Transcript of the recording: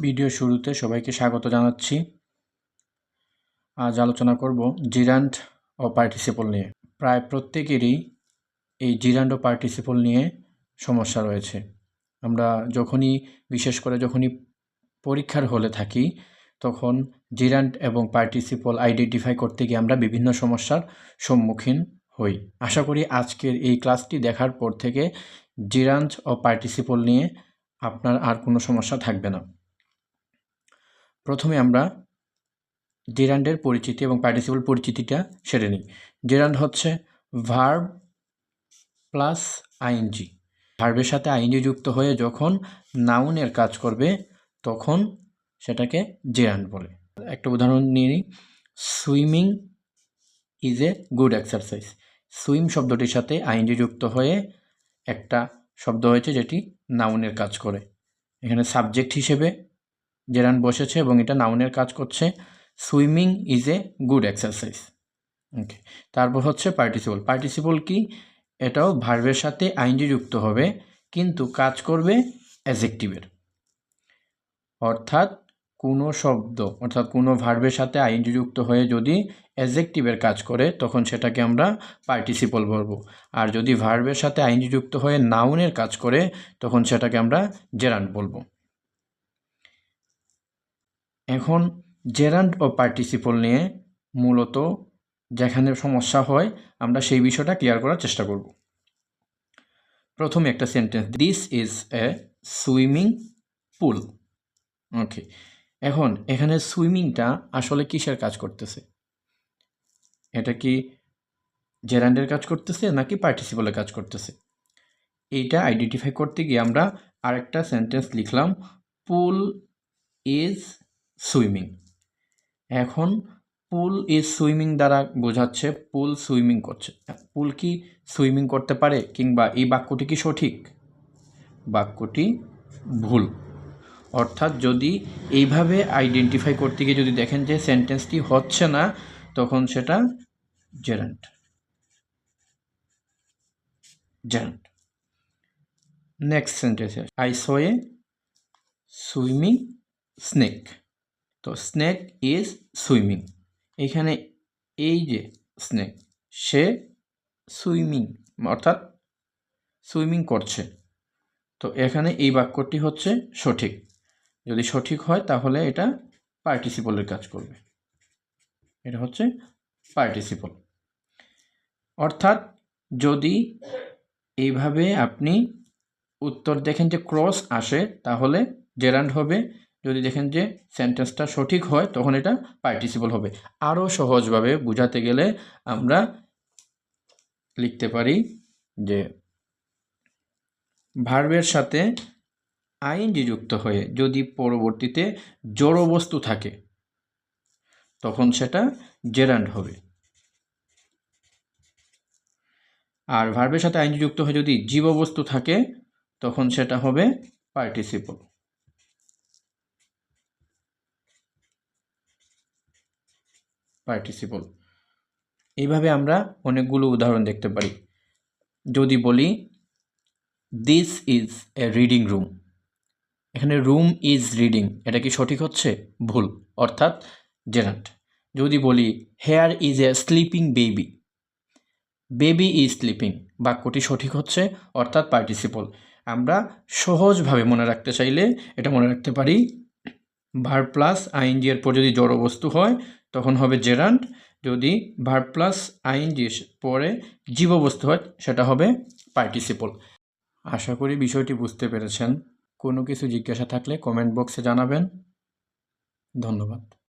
Video শুরুতে সবাইকে স্বাগত জানাচ্ছি। আজ আলোচনা করব জিরান্ড ও পার্টিসিপল নিয়ে। প্রায় প্রত্যেকেরই এই জিরান্ড ও পার্টিসিপল নিয়ে সমস্যা রয়েছে। আমরা যখনই, বিশেষ করে যখনই পরীক্ষার হলে থাকি, তখন জিরান্ড এবং পার্টিসিপল আইডেন্টিফাই করতে গিয়ে আমরা বিভিন্ন সমস্যার সম্মুখীন হই। আশা করি আজকের এই ক্লাসটি দেখার পর থেকে জিরান্ড ও পার্টিসিপল নিয়ে আপনার আর কোনো সমস্যা থাকবে না। প্রথমে আমরা জেরান্ডের পরিচিতি এবং পার্টিসিপল পরিচিতিটা সেরে নিই। জেরান্ড হচ্ছে ভার্ব প্লাস আইএনজি। ভার্বের সাথে আইএনজি যুক্ত হয়ে যখন নাউনের কাজ করবে, তখন সেটাকে জেরান্ড বলে। একটা উদাহরণ নিয়ে নিই। Swimming is a good exercise. Swim শব্দটির সাথে আইএনজি যুক্ত হয়ে একটা শব্দ হয়েছে যেটি নাউনের কাজ করে। এখানে সাবজেক্ট হিসেবে জেরান বসেছে এবং এটা নাউনের কাজ করছে। Swimming is a good exercise. Okay, তারপর হচ্ছে পার্টিসিপল। পার্টিসিপল কি? এটাও ভার্বের সাথে আইনজি যুক্ত হবে, কিন্তু কাজ করবে অ্যাজেক্টিভের অর্থাৎ কোনো শব্দ, অর্থাৎ কোনো ভার্বের সাথে আইনজি যুক্ত হয়ে যদি অ্যাজেক্টিভের কাজ করে, তখন সেটাকে আমরা পার্টিসিপল বলব। আর যদি ভার্বের সাথে আইনজি যুক্ত হয়ে নাউনের কাজ করে, তখন সেটাকে আমরা জেরান্ট বলব। এখন জেরান্ড ও পার্টিসিপল নিয়ে মূলত যেখানে সমস্যা হয়, আমরা সেই বিষয়টা ক্লিয়ার করার চেষ্টা করব। প্রথমে একটা sentence this is a swimming pool okay এখন এখানে সুইমিংটা আসলে কিসের কাজ করতেছে? এটা কি জেরান্ডের কাজ করতেছে নাকি পার্টিসিপলের কাজ করতেছে? এইটা আইডেন্টিফাই করতে গিয়ে আমরা আরেকটা সেন্টেন্স লিখলাম পুল ইজ সুইমিং। এখন পুল ইজ সুইমিং দ্বারা বোঝাচ্ছে, পুল সুইমিং করছে। পুল কি সুইমিং করতে পারে কিংবা এই বাক্যটি কি সঠিক? বাক্যটি ভুল। অর্থাৎ যদি এইভাবে আইডেন্টিফাই করতে গিয়ে যদি দেখেন যে সেন্টেন্সটি হচ্ছে না, তখন সেটা gerund gerund next sentence I saw a swimming snake তো স্নেক ইজ সুইমিং এখানে এই যে স্নেক সে সুইমিং অর্থাৎ সুইমিং করছে। তো এখানে এই বাক্যটি হচ্ছে সঠিক। যদি সঠিক হয়, তাহলে এটা পার্টিসিপলের কাজ করবে। এটা হচ্ছে পার্টিসিপল অর্থাৎ যদি এইভাবে আপনি উত্তর দেখেন যে ক্রস আসে, তাহলে জেরান্ড হবে যদি দেখেন যে সেন্টেন্সটা সঠিক হয়, তখন এটা পার্টিসিপল হবে। আরও সহজভাবে বোঝাতে গেলে আমরা লিখতে পারি যে ভার্বের সাথে আইনজি যুক্ত হয়ে যদি পরবর্তীতে জড় বস্তু থাকে, তখন সেটা জেরান্ড হবে। আর ভার্বের সাথে আইনজি যুক্ত হয়ে যদি জীববস্তু থাকে, তখন সেটা হবে পার্টিসিপল পার্টিসিপল এইভাবে আমরা অনেকগুলো উদাহরণ দেখতে পারি। যদি বলি this is a reading room এখানে রুম ইজ রিডিং এটা কি সঠিক হচ্ছে? ভুল, অর্থাৎ জেনান্ট যদি বলি here is a sleeping baby baby is sleeping বাক্যটি সঠিক হচ্ছে, অর্থাৎ পার্টিসিপল আমরা সহজভাবে মনে রাখতে চাইলে এটা মনে রাখতে পারি ভার প্লাস আইনজি এর পর যদি জড় বস্তু হয়, তখন হবে জেরান্ট যদি ভার প্লাস আইনজি পরে জীববস্তু হয়, সেটা হবে পার্টিসিপল আশা করি বিষয়টি বুঝতে পেরেছেন। কোনো কিছু জিজ্ঞাসা থাকলে কমেন্ট বক্সে জানাবেন। ধন্যবাদ।